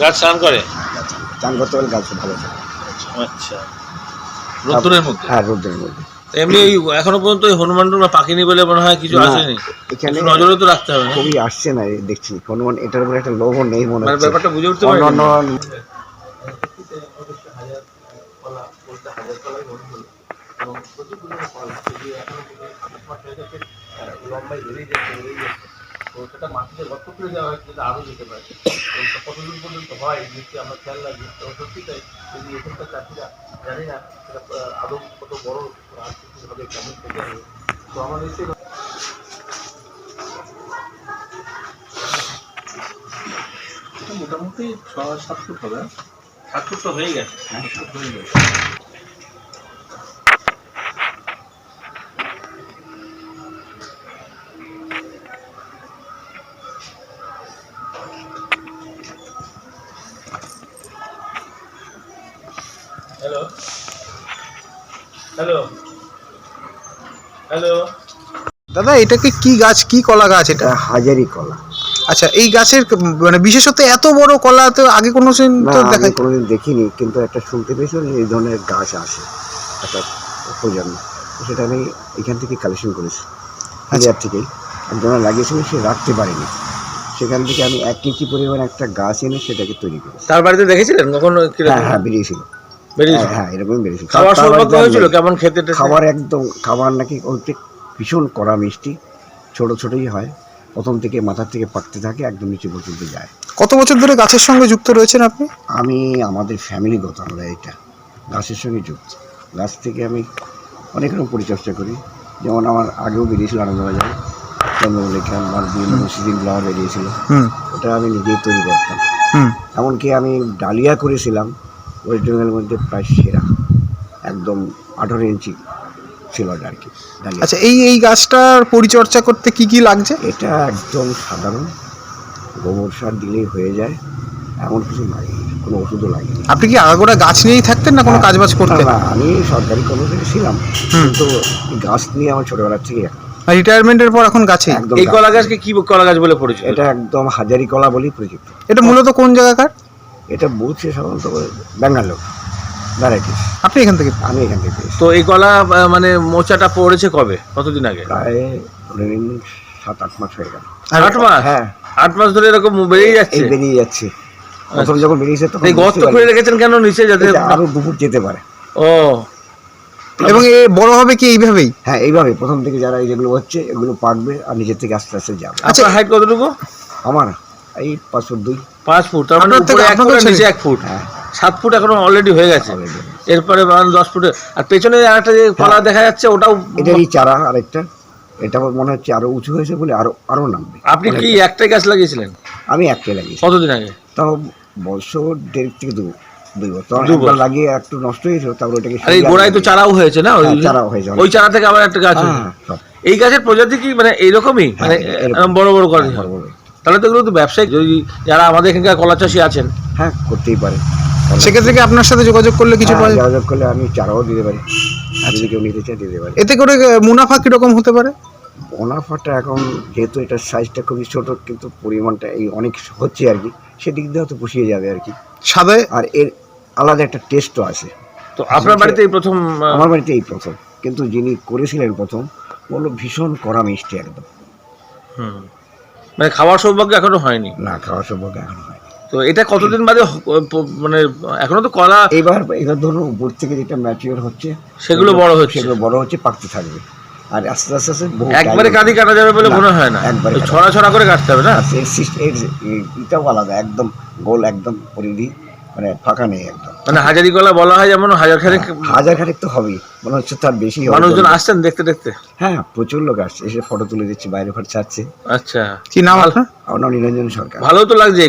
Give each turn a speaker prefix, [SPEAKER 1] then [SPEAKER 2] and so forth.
[SPEAKER 1] গাছ স্নান করে?
[SPEAKER 2] চান করতে পারলে গাছ ভালো থাকে।
[SPEAKER 1] আচ্ছা। রোদ্দুরের মধ্যে?
[SPEAKER 2] হ্যাঁ রোদ্রের মধ্যে।
[SPEAKER 1] এমনি ওই এখনও পর্যন্ত হনুমান টুনুমান পাখিনি বলে মনে হয় কিছু
[SPEAKER 2] না,
[SPEAKER 1] আসেনি?
[SPEAKER 2] এখানে
[SPEAKER 1] নজরে তো রাখতে হবে
[SPEAKER 2] খুবই আসছে না এই দেখছি হনুমান এটার উপরে একটা লোভ নেই মনে
[SPEAKER 1] মানে
[SPEAKER 2] হচ্ছে।
[SPEAKER 1] ব্যাপারটা বুঝে উঠতে পারি লম্বাই বেরিয়ে যাচ্ছে বেরিয়ে যাচ্ছে। তো সেটা মাটিতে গর্ত করে দেওয়া হয় যেটা আরও যেতে পারে। তো কতদূর পর্যন্ত হয় নিশ্চয়ই আমরা খেয়াল রাখি। তো সত্যি তাই যদি এখানকার চাষিরা জানি না সেটা আদৌ কত বড় আর্থিকভাবে কেমন থেকে হবে। তো আমরা নিশ্চয়ই মোটামুটি ছ সাত ফুট হবে। সাত ফুট তো হয়ে গেছে। সাত হয়ে গেছে। হ্যালো হ্যালো হ্যালো
[SPEAKER 3] দাদা এটাকে কি গাছ? কি কলা গাছ এটা?
[SPEAKER 2] এটা হাজারি কলা।
[SPEAKER 3] আচ্ছা এই গাছের মানে বিশেষত এত বড় কলা তো আগে কোনো দিন তো দেখা
[SPEAKER 2] কোনোদিন দেখিনি কিন্তু একটা শুনতে পেয়েছিলাম যে এই ধরনের গাছ আসে একটা প্রজন্ম। তো সেটা আমি এখান থেকে কালেকশন করেছি। হাজার থেকেই একজনা লাগিয়েছিল সে রাখতে পারেনি। সেখান থেকে আমি এক কেজি পরিমাণ একটা গাছ এনে সেটাকে তৈরি করি
[SPEAKER 1] তার বাড়িতে দেখেছিলেন কখনো
[SPEAKER 2] হ্যাঁ হ্যাঁ বেরিয়েছিল।
[SPEAKER 1] বেরিয়েছে
[SPEAKER 2] হ্যাঁ হ্যাঁ এরকম বেরিয়েছিল
[SPEAKER 1] খাওয়ার সৌভাগ্য হয়েছিল?
[SPEAKER 2] আমি-
[SPEAKER 1] কেমন খেতে
[SPEAKER 2] খাবার একদম খাবার নাকি ওতে ভীষণ কড়া মিষ্টি ছোট ছোটই হয়। প্রথম থেকে মাথার থেকে পাকতে থাকে একদম নিচে পর্যন্ত যায়।
[SPEAKER 3] কত বছর ধরে গাছের সঙ্গে যুক্ত রয়েছেন আপনি?
[SPEAKER 2] আমি আমাদের ফ্যামিলিগত আমরা এটা গাছের সঙ্গে যুক্ত। গাছ থেকে আমি অনেক রকম পরিচর্যা করি। যেমন আমার আগেও বেরিয়েছিল আনন্দবাজার। চন্দ্রমল্লিকা আমার বিভিন্ন সিজিন ফ্লাওয়ার বেরিয়েছিল।
[SPEAKER 3] হুম।
[SPEAKER 2] ওটা আমি নিজেই তৈরি করতাম। এমনকি আমি ডালিয়া করেছিলাম। ওয়েস্ট বেঙ্গলের মধ্যে প্রায় সেরা একদম আঠারো ইঞ্চি ছিল ওটা আর কি।
[SPEAKER 3] আচ্ছা এই এই গাছটার পরিচর্যা করতে কি কি লাগছে?
[SPEAKER 2] এটা একদম সাধারণ গোবর সার দিলেই হয়ে যায় এমন কিছু লাগে কোনো ওষুধও লাগে না।
[SPEAKER 3] আপনি কি আগাগোড়া গাছ নিয়েই থাকতেন না কোনো কাজবাজ করতেন?
[SPEAKER 2] না, আমি সরকারি কর্মচারী ছিলাম
[SPEAKER 3] হুম।
[SPEAKER 2] কিন্তু গাছ নিয়ে আমার ছোটবেলার থেকে
[SPEAKER 3] রিটায়ারমেন্টের পর এখন গাছে
[SPEAKER 1] এই কলা গাছকে কি কলা গাছ বলে পরিচিত?
[SPEAKER 2] এটা একদম হাজারি কলা বলেই পরিচিত।
[SPEAKER 3] এটা মূলত কোন জায়গাকার?
[SPEAKER 2] এটা বলছে সাধারণত ব্যাঙ্গালোর ভ্যারাইটিস।
[SPEAKER 3] আপনি এখান থেকে?
[SPEAKER 2] আমি এখান থেকে পেয়েছি
[SPEAKER 1] তো এই কলা আহ, মানে মোচাটা পড়েছে কবে? কতদিন আগে?
[SPEAKER 2] প্রায় ধরে নিন সাত আট মাস হয়ে গেল।
[SPEAKER 1] আট মাস?
[SPEAKER 2] হ্যাঁ।
[SPEAKER 1] আট মাস ধরে এরকম বেরিয়ে যাচ্ছে?
[SPEAKER 2] বেরিয়ে যাচ্ছে। প্রথম যখন বেরিয়েছে তখন
[SPEAKER 1] এই গর্ত
[SPEAKER 2] বুঝতে
[SPEAKER 1] খুঁড়ে
[SPEAKER 2] পারিনি।
[SPEAKER 1] রেখেছেন কেন নিচে যাতে
[SPEAKER 2] এটা আরও দুপুর যেতে পারে।
[SPEAKER 1] ও।
[SPEAKER 3] এবং এ বড় হবে কি এইভাবেই?
[SPEAKER 2] হ্যাঁ এইভাবে। প্রথম থেকে যারা এই যেগুলো হচ্ছে এগুলো পাকবে আর নিজের থেকে আস্তে আস্তে যাবে।
[SPEAKER 3] আচ্ছা।
[SPEAKER 1] আপনার হাইট কতটুকু?
[SPEAKER 2] আমার এই পাঁচ ফুট দুই।
[SPEAKER 1] পাঁচ ফুট তার মানে উপরে এক ফুট নিচে এক ফুট।
[SPEAKER 2] হ্যাঁ।
[SPEAKER 1] সাত ফুট এখনও অলরেডি হয়ে গেছে। এরপরে দশ ফুটে আর পেছনে আরেকটা যে কলা দেখা যাচ্ছে ওটাও
[SPEAKER 2] এটারই চারা আরেকটা। এটা মনে হচ্ছে আরও উঁচু হয়েছে বলে আরও আরও নামবে।
[SPEAKER 1] আপনি কি একটাই গাছ লাগিয়েছিলেন?
[SPEAKER 2] আমি একটাই লাগিয়েছি।
[SPEAKER 1] কতদিন আগে?
[SPEAKER 2] তাও বছর দেড় থেকে দু দুই বছর। লাগিয়ে একটু নষ্ট হয়েছিল তারপর ওটাকে
[SPEAKER 1] এই গোড়ায় তো চারাও হয়েছে না? ওই
[SPEAKER 2] হ্যাঁ, চারাও হয়েছে
[SPEAKER 1] ওই চারা থেকে আবার একটা গাছ
[SPEAKER 2] হ্যাঁ, হ্যাঁ।
[SPEAKER 1] এই গাছের প্রজাতি কি মানে এইরকমই?
[SPEAKER 2] হ্যাঁ,
[SPEAKER 1] মানে বড় বড় করে
[SPEAKER 2] বড় বড়।
[SPEAKER 1] তাহলে তো এগুলো তো ব্যবসায়িক। যদি যারা আমাদের এখানকার কলা চাষি আছেন।
[SPEAKER 2] হ্যাঁ করতেই পারে।
[SPEAKER 3] সেক্ষেত্রে কি আপনার সাথে যোগাযোগ করলে কিছু
[SPEAKER 2] হ্যাঁ,
[SPEAKER 3] পাওয়া যাবে?
[SPEAKER 2] যোগাযোগ করলে আমি চারাও দিতে পারি। আর যদি কেউ নিতে চায় দিতে পারি।
[SPEAKER 3] এতে করে আহ, মুনাফা কীরকম হতে পারে?
[SPEAKER 2] মুনাফাটা এখন যেহেতু এটার সাইজটা খুবই ছোট কিন্তু পরিমাণটা এই অনেক হচ্ছে আর কি সেদিক দিয়ে হয়তো পুষিয়ে যাবে আর কি।
[SPEAKER 3] সাদায়
[SPEAKER 2] আর এর আলাদা একটা টেস্টও আছে।
[SPEAKER 1] তো আপনার বাড়িতে এই প্রথম আহ,
[SPEAKER 2] আমার বাড়িতে এই প্রথম। কিন্তু যিনি করেছিলেন প্রথম বলল ভীষণ কড়া মিষ্টি একদম।
[SPEAKER 1] হুম। মানে খাওয়ার সৌভাগ্য এখনও হয়নি?
[SPEAKER 2] না খাওয়ার সৌভাগ্য এখনও হয়
[SPEAKER 1] তো এটা কতদিন বাদে মানে এখনও তো কলা
[SPEAKER 2] এবার এবার ধরুন উপর থেকে যেটা ম্যাচিওর হচ্ছে
[SPEAKER 1] সেগুলো বড় হচ্ছে।
[SPEAKER 2] সেগুলো বড় হচ্ছে পাকতে থাকবে। আর আস্তে আস্তে আস্তে
[SPEAKER 1] একবারে কাঁদি কাটা যাবে বলে মনে হয় না।
[SPEAKER 2] একবারে
[SPEAKER 1] ছড়া ছড়া করে কাটতে হবে না?
[SPEAKER 2] এটাও আলাদা একদম গোল একদম পরিধি। মানে ফাঁকা নেই একদম।
[SPEAKER 1] মানে হাজারি কলা বলা হয় যেমন হাজার খানেক
[SPEAKER 2] হাজার খানেক তো হবেই মনে হচ্ছে তার বেশি
[SPEAKER 1] মানুষজন আসছেন দেখতে দেখতে?
[SPEAKER 2] হ্যাঁ প্রচুর লোক আসছে এসে ফটো তুলে দিচ্ছে বাইরে ফাট ছাড়ছে।
[SPEAKER 1] আচ্ছা।
[SPEAKER 3] কি নাম আপনার?
[SPEAKER 2] আমার নাম নিরঞ্জন সরকার।
[SPEAKER 1] ভালো তো লাগছে।